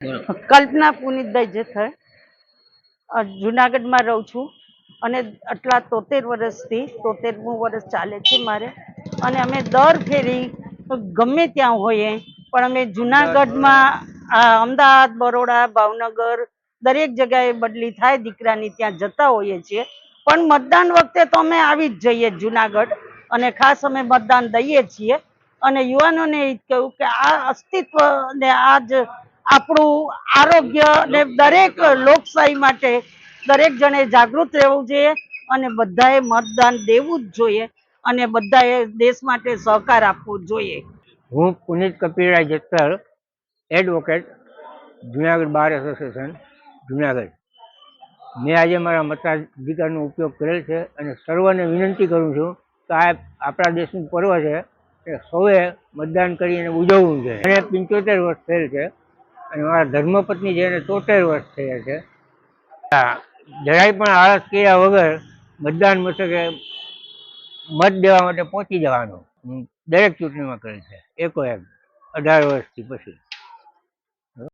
કલ્પના પુનિતભાઈ જેઠળ અ, જુનાગઢમાં રહું છું અને આટલા તોતેર વર્ષથી તોતેરમું વર્ષ ચાલે છે મારે. અને અમે દર ફેરી ગમે ત્યાં હોઈએ પણ અમે જુનાગઢમાં આ, અમદાવાદ બરોડા ભાવનગર દરેક જગ્યાએ બદલી થાય દીકરાની ત્યાં જતા હોઈએ છીએ. પણ મતદાન વખતે તો અમે આવી જ જઈએ જુનાગઢ અને ખાસ અમે મતદાન દઈએ છીએ. અને યુવાનોને એ જ કહ્યું કે આ અસ્તિત્વ ને આ જ આપણું આરોગ્ય ને દરેક લોકશાહી માટે દરેક જણે જાગૃત રહેવું જોઈએ અને બધાએ મતદાન દેવું જ જોઈએ અને બધાએ દેશ માટે સહકાર આપવો જોઈએ. હું Punit Kapilrai Jattar advocate Junagadh bar association Junagadh. મેં આજે મારા મતાધિકારનો ઉપયોગ કરેલ છે અને સર્વને વિનંતી કરું છું કે આ આપણા દેશનું પર્વ છે એ સૌએ મતદાન કરીને ઉજવવું છે અને પંચોતેર વર્ષ થયેલ છે. અને મારા ધર્મપત્ની જેને તોતેર વર્ષ થયા છે. જરાય પણ આળસ કર્યા વગર મતદાન મથકે મત દેવા માટે પહોંચી જવાનું. દરેક ચૂંટણીમાં કરે છે. એકો એક અઢાર વર્ષથી પછી.